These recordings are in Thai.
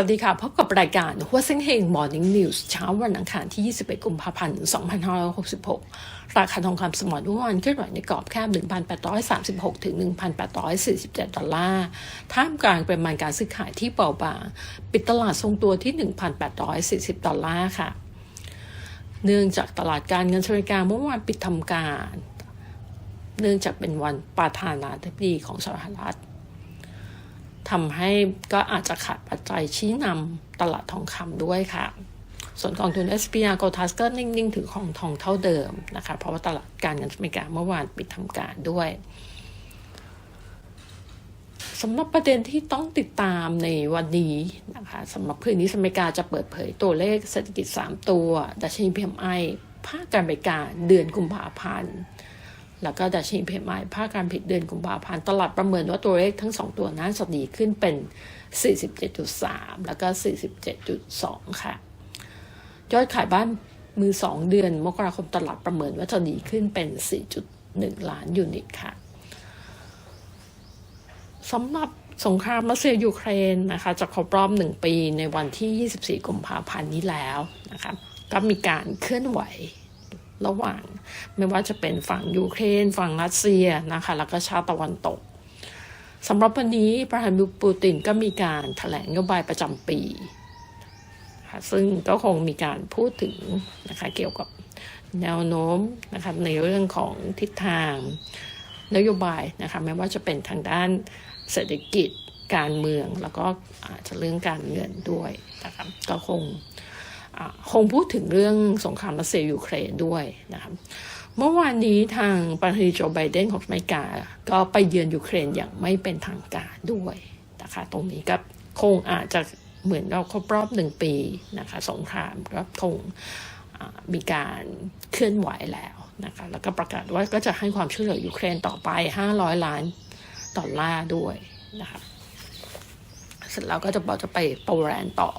วัสดีค่ะ พบกับรายการหัวเซ็งเฮง Morning News เช้าวันอังคารที่ 21 กุมภาพันธ์ 2566 ราคาทองคำสมรทุกวันเคลื่อนไหวในกรอบแคบ 1,836 ถึง 1,847 ดอลลาร์ ท่ามกลางปริมาณการซื้อขายที่เบาบาง ปิดตลาดทรงตัวที่ 1,840 ดอลลาร์ค่ะ เนื่องจากตลาดการเงินสหรัฐอเมริกาเมื่อวานปิดทำการ เนื่องจากเป็นวันประธานาธิบดีของสหรัฐ ทำให้ก็อาจจะขาดปัจจัยชี้นำตลาดทองคำด้วยค่ะ ส่วนกองทุน SPR g o t a s ก็นิ่ง ๆ ถือของทองเท่าเดิมนะคะ เพราะว่าตลาดการเงินอเมริกาเมื่อวานปิดทำการด้วยสำหรับประเด็นที่ต้องติดตามในวันนี้นะคะสำหรับคืนนี้อเมริกาจะเปิดเผยตัวเลขเศรษฐกิจ 3 ตัว ดัชนี PMI ภาคการบริการเดือนกุมภาพันธ์ แล้วก็ดัชนี PMI ภาคการผลิตเดือนกุมภาพันธ์ตลาดประเมินว่าตัวเลขทั้งสองตัวนั้นจะดีขึ้นเป็น 47.3 แล้วก็ 47.2 ค่ะ ยอดขายบ้านมือสองเดือน มกราคมตลาดประเมินว่าจะดีขึ้นเป็น 4.1 ล้านยูนิตค่ะสำหรับสงครามรัสเซียยูเครนนะคะจะครบรอบหนึ่งปีในวันที่ 24 กุมภาพันธ์นี้แล้วนะคะก็มีการเคลื่อนไหว ระหว่างไม่ว่าจะเป็นฝั่งยูเครน ฝั่งรัสเซียนะคะแล้วก็ชาติตะวันตกสำหรับวันนี้ประธานาธิบดีปูตินก็มีการถแถลงนโยบายประจำปีค่ะซึ่งก็คงมีการพูดถึงนะคะเกี่ยวกับแนวโน้มนะคะในเรื่องของทิศทางนโยบายนะคะไม่ว่าจะเป็นทางด้านเศรษฐกิจการเมืองแล้วก็อาจจะเรื่องการเงินด้วยนะคะก็คง คงพูดถึงเรื่องสงครามรัสเซียยูเครนด้วยนะครับเมื่อวานนี้ทางประธานาธิบดีโจไบเดนของอเมริกา ก็ไปเยือนยูเครนอย่างไม่เป็นทางการด้วยนะคะตรงนี้ก็คงอาจจะเหมือนเราครบรอบหนึ่งปีนะคะสงครามก็คงมีการเคลื่อนไหวแล้วนะคะแล้วก็ประกาศว่าก็จะให้ความช่วยเหลือยูเครนต่อไป 500 ล้านดอลลาร์ด้วยนะคะเสร็จแล้วก็จะบอกจะไปโปแลนด์ต่อ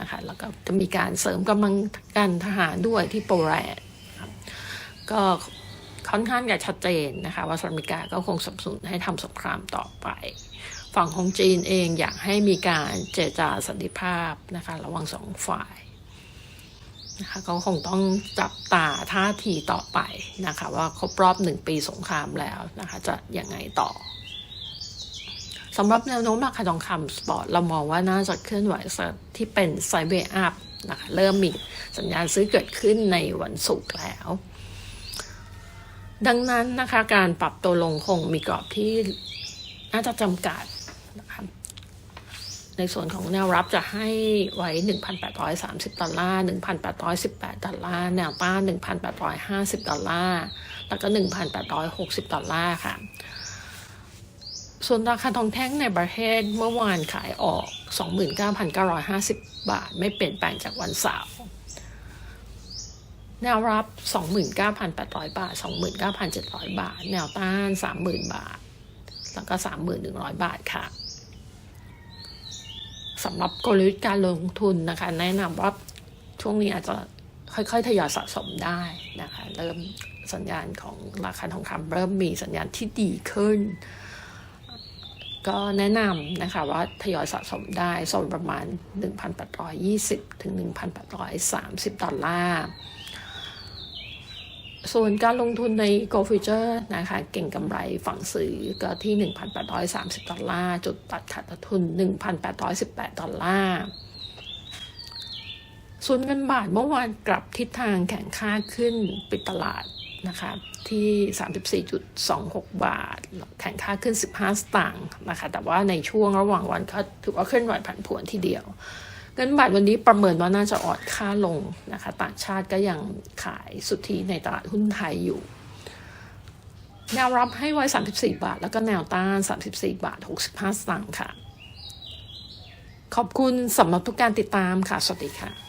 นะคะแล้วก็จะมีการเสริมกำลังการทหารด้วยที่โปแลนด์ก็ค่อนข้างจะชัดเจนนะคะ ว่าสหรัฐอเมริกาก็คงสนับสนุนให้ทำสงครามต่อไป ฝั่งของจีนเองอยากให้มีการเจรจาสันติภาพนะคะระหว่างสองฝ่ายนะคะก็คงต้องจับตาท่าทีต่อไปนะคะ ว่าครบรอบหนึ่งปีสงครามแล้วนะคะจะยังไงต่อสำหรับแนวโน้มราคาทองคำสปอร์ตเรามองว่าน่าจะเคลื่อนไหวส ที่เป็นไซเบอร์อัพนะคะเริ่มมีสัญญาณซื้อเกิดขึ้นในวันศุกร์แล้ว ดังนั้นนะคะการปรับตัวลงคงมีกรอบที่น่าจะจำกัดนะคะในส่วนของแนวรับจะให้ไว้ 1,830 ดอลลาร์ 1,818 ดอลลาร์ แนวต้าน 1,850 ดอลลาร์ แล้วก็ 1,860 ดอลลาร์ค่ะ ส่วนราคาทองแท่งในประเทศเมื่อวานขายออก 29,950 บาท ไม่เปลี่ยนแปลงจากวันเสาร์แนวรับ 29,800 บาท 29,700 บาท แนวต้าน 30,000 บาท แล้วก็ 3,100 บาทค่ะสำหรับกลยุทธ์การลงทุนนะคะ แนะนำว่าช่วงนี้อาจจะค่อยๆ ทยอยสะสมได้นะคะ เริ่มสัญญาณของราคาทองคำเริ่มมีสัญญาณที่ดีขึ้น ก็แนะนำนะคะว่าทยอยสะสมได้โซนประมาณ 1,820 ถึง 1,830 ดอลลาร์ ส่วนการลงทุนใน Go Future นะคะเก่งกำไรฝั่งซื้อก็ที่ 1,830 ดอลลาร์ จุดตัดขาดทุน 1,818 ดอลลาร์ส่วนเงินบาทเมื่อวานกลับทิศทางแข็งค่าขึ้นปิดตลาด นะคะที่ 34.26 บาท แข่งค่าขึ้น 15 สตางค์นะคะ แต่ว่าในช่วงระหว่างวันก็ถือว่าเคลื่อนไหวผันผวนทีเดียว เงินบาทวันนี้ประเมินว่าน่าจะอ่อนค่าลงนะคะ ต่างชาติก็ยังขายสุทธิในตลาดหุ้นไทยอยู่ แนวรับให้ไว้ 34 บาท แล้วก็แนวต้าน 34 บาท 65 สตางค์ค่ะ ขอบคุณสำหรับทุกการติดตามค่ะ สวัสดีค่ะ